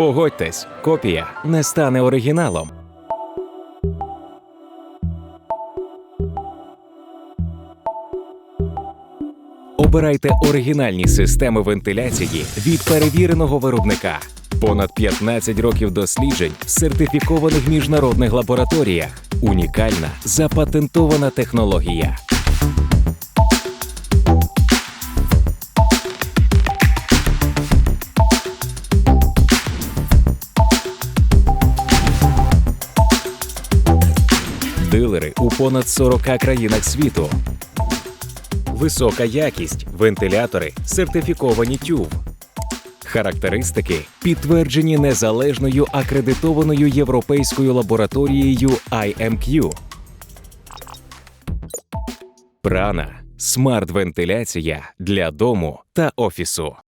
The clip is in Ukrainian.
Погодьтесь, копія не стане оригіналом. Обирайте оригінальні системи вентиляції від перевіреного виробника. Понад 15 років досліджень в сертифікованих міжнародних лабораторіях. Унікальна запатентована технологія. Дилери у понад 40 країнах світу. Висока якість, вентилятори, сертифіковані тюв. Характеристики підтверджені незалежною акредитованою європейською лабораторією IMQ. Прана смарт-вентиляція для дому та офісу.